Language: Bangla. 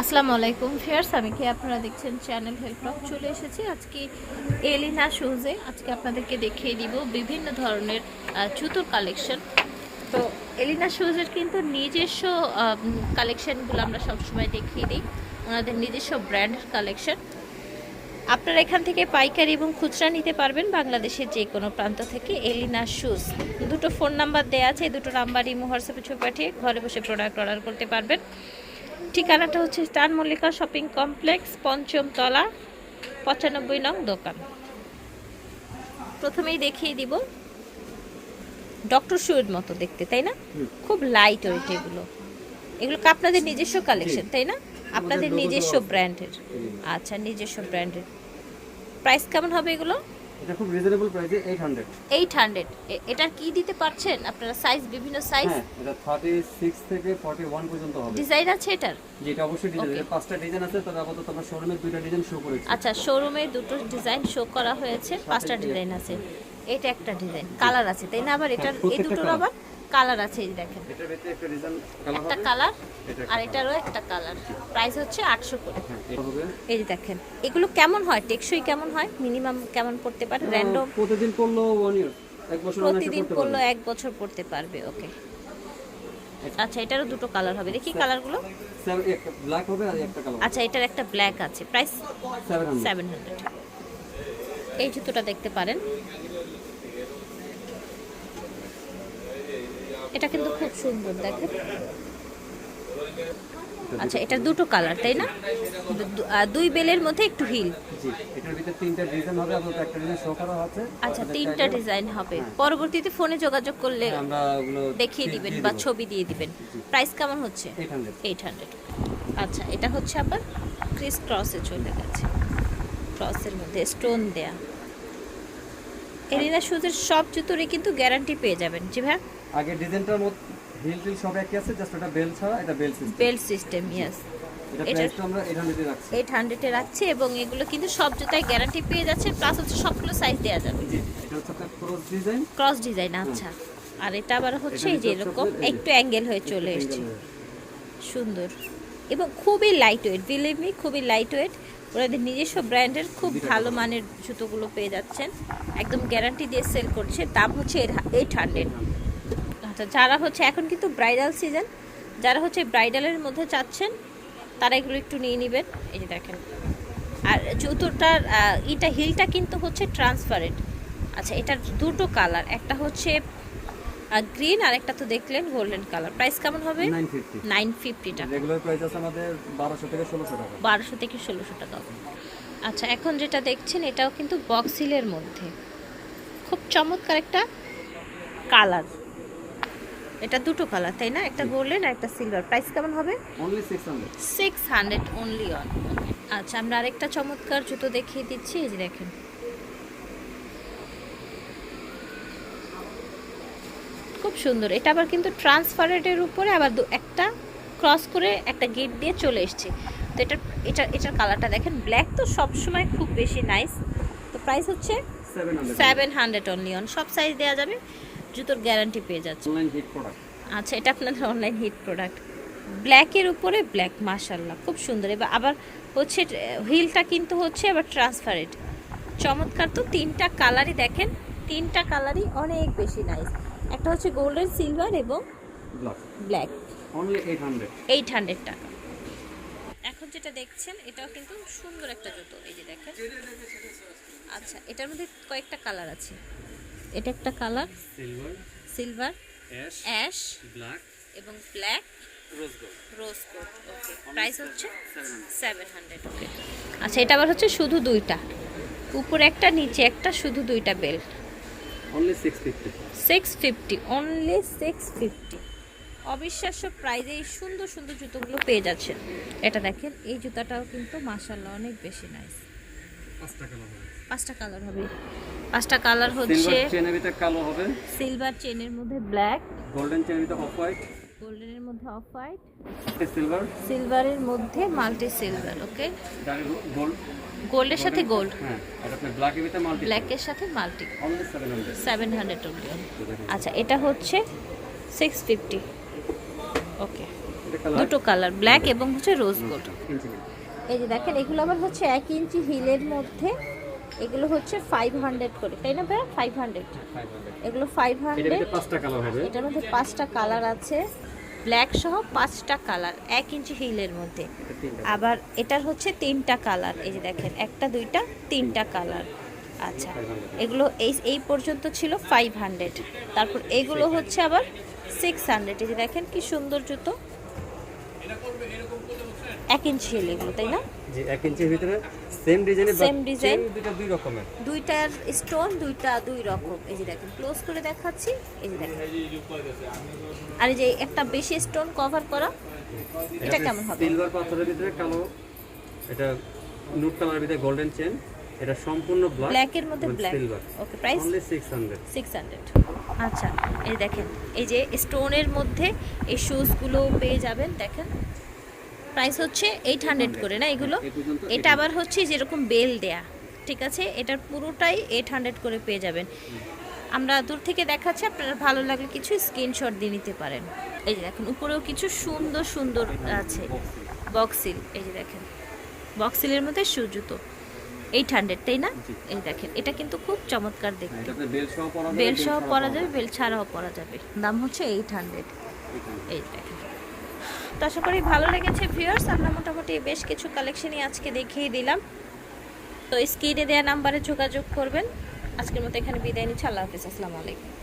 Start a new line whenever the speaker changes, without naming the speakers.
আসসালামু আলাইকুম ফিয়ার্স আমি কি আপনারা দেখছেন চ্যানেল হেল্পটক চলে এসেছি আজকে এলিনা শুজে আজকে আপনাদেরকে দেখিয়ে দিব বিভিন্ন ধরনের জুতোর কালেকশন তো এলিনা শুজের কিন্তু নিজস্ব কালেকশনগুলো আমরা সবসময় দেখিয়ে দিই। ওনাদের নিজস্ব ব্র্যান্ডের কালেকশন আপনারা এখান থেকে পাইকারি এবং খুচরা নিতে পারবেন বাংলাদেশের যে কোনো প্রান্ত থেকে এলিনা শুজ দুটো ফোন নাম্বার দেওয়া আছে দুটো নাম্বার ইমো হোয়াটসঅ্যাপে ছবি পাঠিয়ে ঘরে বসে প্রোডাক্ট অর্ডার করতে পারবেন। ঠিকানাটা হচ্ছে স্টার মল্লিকা শপিং কমপ্লেক্স পঞ্চম তলা পঁচানব্বই নং দোকান। প্রথমেই দেখিয়ে দিব ডক্টর শুয়ের মতো দেখতে তাই না? খুব লাইট ওয়েট এগুলো এগুলো আপনাদের নিজস্ব কালেকশন তাই না? আপনাদের নিজস্ব ব্র্যান্ডের আচ্ছা নিজস্ব ব্র্যান্ডের প্রাইস কেমন হবে এগুলো?
এটা খুব রিজনেবল প্রাইসে 800
এইট হান্ড্রেড এটার কি দিতে পারছেন? আপনারা সাইজ বিভিন্ন সাইজ
হ্যাঁ এটা 36 থেকে 41 পর্যন্ত হবে।
ডিজাইন আছে এটার?
যেটা অবশ্যই ডিজাইন আছে। পাঁচটা ডিজাইন আছে তবে আপাতত আমরা শোরুমে দুটো ডিজাইন শো করেছি।
আচ্ছা শোরুমে দুটো ডিজাইন শো করা হয়েছে পাঁচটা ডিজাইন আছে। এটা একটা ডিজাইন কালার আছে তাই না? আবার এটার এই দুটোর আবার কালার আছে এই দেখেন।
একটা কালার
আর এটারও একটা কালার প্রাইস হচ্ছে আটশো করে
হ্যাঁ
এই যে দেখেন এগুলো কেমন হয়? টেকসই কেমন হয়? মিনিমাম কেমন পড়তে পারে? র্যান্ডম
প্রতিদিন পড়ল 1 ইয়ার এক বছর অনেকে
প্রতিদিন পড়ল এক বছর পড়তে পারবে ওকে আচ্ছা এটারও দুটো কালার হবে। দেখি কালারগুলো
স্যার একটা ব্ল্যাক হবে আর একটা কালার
আচ্ছা এটার একটা ব্ল্যাক আছে। প্রাইস
700
সেভেন হান্ড্রেড এই জুতোটা দেখতে পারেন। এটা কিন্তু খুব সুন্দর দেখেন। আচ্ছা এটা দুটো কালার তাই না? দুই বেলের মধ্যে একটু হিল।
ভিতরে তিনটা ডিজাইন হবে একটা ডিজাইন শো করা আছে
আচ্ছা
আপনাদের
তিনটা ডিজাইন হবে। পরবর্তীতে ফোনে যোগাযোগ করলে দেখিয়ে দিবেন বা ছবি দিয়ে দিবেন। প্রাইস কেমন হচ্ছে?
800
এইট হান্ড্রেড আচ্ছা এটা হচ্ছে আবার ক্রিস ক্রসে চলে গেছে ক্রসের মধ্যে স্টোন দেয়া। এরিনা শুজের সব জুতোরই কিন্তু গ্যারান্টি পেয়ে যাবেন। জি ভাই?
আগে ডিজাইনটার মধ্যে হিল টিল সব একই আছে জাস্ট এটা বেল ছাড়া এটা belt system
belt system yes
এটা
এটার-
আমরা 800 এ রাখছি।
এইট হান্ড্রেডে রাখছে এবং এগুলো কিন্তু সব জুতায় গ্যারান্টি পেয়ে যাচ্ছে প্লাস হচ্ছে সবগুলো সাইজ দেওয়া যাবে।
জি এটা হচ্ছে আপনার ক্রস ডিজাইন
ক্রস ডিজাইন আচ্ছা। আর এটা আবার হচ্ছে এই যে এরকম একটু অ্যাঙ্গেল হয়ে চলে এসছে। সুন্দর। এবং খুবই লাইট ওয়েট বিলিভ মি খুবই লাইট ওয়েট ওনাদের নিজস্ব ব্র্যান্ডের খুব ভালো মানের জুতোগুলো পেয়ে যাচ্ছেন। একদম গ্যারান্টি দিয়ে সেল করছে। দাম হচ্ছে এর এইট হান্ড্রেড আচ্ছা যারা হচ্ছে, এখন কিন্তু ব্রাইডাল সিজন যারা হচ্ছে ব্রাইডালের মধ্যে চাচ্ছেন, তারা এগুলো একটু নিয়ে নেবেন। এই যে দেখেন। আর জুতোটার ইটা হিলটা কিন্তু হচ্ছে ট্রান্সপারেন্ট আচ্ছা এটার দুটো কালার একটা হচ্ছে গ্রিন আর একটা তো দেখলেন গোল্ডেন কালার প্রাইস কেমন হবে?
950
নাইন ফিফটি টাকা।
রেগুলার প্রাইস আছে আমাদের 1200 থেকে 1600 টাকা।
বারোশো থেকে ষোলোশো টাকা। আচ্ছা এখন যেটা দেখছেন এটাও কিন্তু বক্স হিলের মধ্যে। খুব চমৎকার একটা কালার এটা দুটো কালার তাই না? একটা গোল্ডেন আর একটা সিলভার প্রাইস কেমন হবে?
Only 600
six hundred only on আচ্ছা আমরা আরেকটা চমৎকার জুতো দেখিয়ে দিচ্ছি এই যে দেখেন। খুব সুন্দর। এটা আবার কিন্তু ট্রান্সপারেন্টের উপরে আবার দু- একটা ক্রস করে একটা গেট দিয়ে চলে এসছে। তো এটা এটা এটার কালারটা দেখেন ব্ল্যাক তো সবসময় খুব বেশি নাইস তো প্রাইস হচ্ছে
700
সেভেন হান্ড্রেড অনলি অন সব সাইজ দেওয়া যাবে জুতোর গ্যারান্টি পেয়ে যাচ্ছে।
অনলাইন হিট প্রোডাক্ট
আচ্ছা এটা আপনাদের অনলাইন হিট প্রোডাক্ট ব্ল্যাকের উপরে ব্ল্যাক মাশাল্লাহ খুব সুন্দর। এবার আবার হচ্ছে হিলটা কিন্তু হচ্ছে আবার ট্রান্সপারেন্ট চমৎকার তো তিনটা কালারই দেখেন তিনটা কালারই অনেক বেশি নাইস একটা হচ্ছে গোল্ডেন সিলভার এবং
black.
Black
only 800
eight hundred টাকা। এখন যেটা দেখছেন এটাও কিন্তু সুন্দর একটা জুতো এই যে দেখেন। আচ্ছা এটার মধ্যে কয়েকটা কালার আছে। এটা একটা colour?
Silver
silver
ash
ash
black
এবং ব্ল্যাক
রোজ গোল্ড
রোজ কোট ওকে প্রাইস হচ্ছে
700
সেভেন হান্ড্রেড ওকে আচ্ছা এটা আবার হচ্ছে শুধু দুইটা। উপরে একটা নিচে একটা শুধু দুইটা belt
only 650
six fifty only six fifty অবিশ্বাস্য প্রাইজে এই সুন্দর সুন্দর জুতোগুলো পেয়ে যাচ্ছেন। এটা দেখেন এই জুতাটাও কিন্তু মাসাল্লাহ অনেক বেশি নাইস
পাঁচটা কালার হবে।
পাঁচটা কালার হবে। পাঁচটা কালার হচ্ছে
সিলভার চেনের ভিতরে কালো হবে।
সিলভার চেনের মধ্যে ব্ল্যাক
গোল্ডেন চেনের ভিতরে অফ হোয়াইট
গোল্ডেনের মধ্যে অফ হোয়াইট।
সিলভার।
সিলভারের মধ্যে মাল্টি সিলভার ওকে?
গোল্ড।
গোল্ডের সাথে গোল্ড।
হ্যাঁ আর আপনার ব্ল্যাকের ভিতরে মাল্টি
ব্ল্যাকের সাথে মাল্টি
অনলি 700
সেভেন হান্ড্রেড আচ্ছা এটা হচ্ছে সিক্স ফিফটি ওকে দুটো কালার ব্ল্যাক এবং হচ্ছে রোজ গোল্ড এই যে দেখেন এগুলো আবার হচ্ছে এক ইঞ্চি হিলের মধ্যে এগুলো হচ্ছে ফাইভ হান্ড্রেড করে তাই না ভাই ফাইভ হান্ড্রেড এগুলো ফাইভ
এটার
হান্ড্রেড
পাঁচটা কালার হবে।
এটার মধ্যে পাঁচটা কালার আছে। ব্ল্যাক সহ পাঁচটা কালার এক ইঞ্চি হিলের মধ্যে। আবার এটার হচ্ছে তিনটা কালার এই যে দেখেন একটা দুইটা তিনটা কালার আচ্ছা এগুলো এই এই পর্যন্ত ছিল ফাইভ হান্ড্রেড তারপর এগুলো হচ্ছে আবার সিক্স হান্ড্রেড এই যে দেখেন কি সুন্দর জুতো। এক ইঞ্চি হিল এগুলো তাই না?
জি এক ইঞ্চির ভিতরে সেম ডিজাইনের
Same design।
দুটো দুই রকমের।
দুইটার স্টোন দুইটা দুই রকম। এই যে দেখেন ক্লোজ করে দেখাচ্ছি এই যে দেখেন। আর এই যে একটা বেশি স্টোন কভার করা এটা কেমন হবে?
সিলভার পাথরের ভিতরে কালো এটা নুট কালারের ভিতরে গোল্ডেন চেন এটা সম্পূর্ণ ব্ল্যাক
ব্ল্যাকের মধ্যে black okay price
only 600
six hundred আচ্ছা এই দেখেন এই যে স্টোনের মধ্যে এই শুজগুলো পেয়ে যাবেন দেখেন। প্রাইস হচ্ছে এইট হান্ড্রেড করে না এগুলো? এটা আবার হচ্ছে যেরকম বেল দেয়া ঠিক আছে? এটার পুরোটাই এইট হান্ড্রেড করে পেয়ে যাবেন। আমরা দূর থেকে দেখাচ্ছি আপনারা ভালো লাগলে কিছু স্ক্রিনশট দিয়ে নিতে পারেন। এই যে দেখেন উপরেও কিছু সুন্দর সুন্দর আছে। বক্সিল এই যে দেখেন। বক্সিলের মধ্যে শু জুতো। এইট হান্ড্রেড তাই না। এই দেখেন এটা কিন্তু খুব চমৎকার দেখতে।
বেল সহ পরা যাবে
বেল
ছাড়াও
পরা যাবে দাম হচ্ছে এইট হান্ড্রেড। এই দেখেন। তো আশা করি ভালো লেগেছে ভিউয়ার্স আমরা মোটামুটি বেশ কিছু কালেকশনই আজকে দেখিয়ে দিলাম। তো স্ক্রিনে দেওয়া নাম্বারে যোগাযোগ করবেন। আজকের মতো এখানে বিদায় নিচ্ছি আল্লাহ হাফিজ আসসালামু আলাইকুম।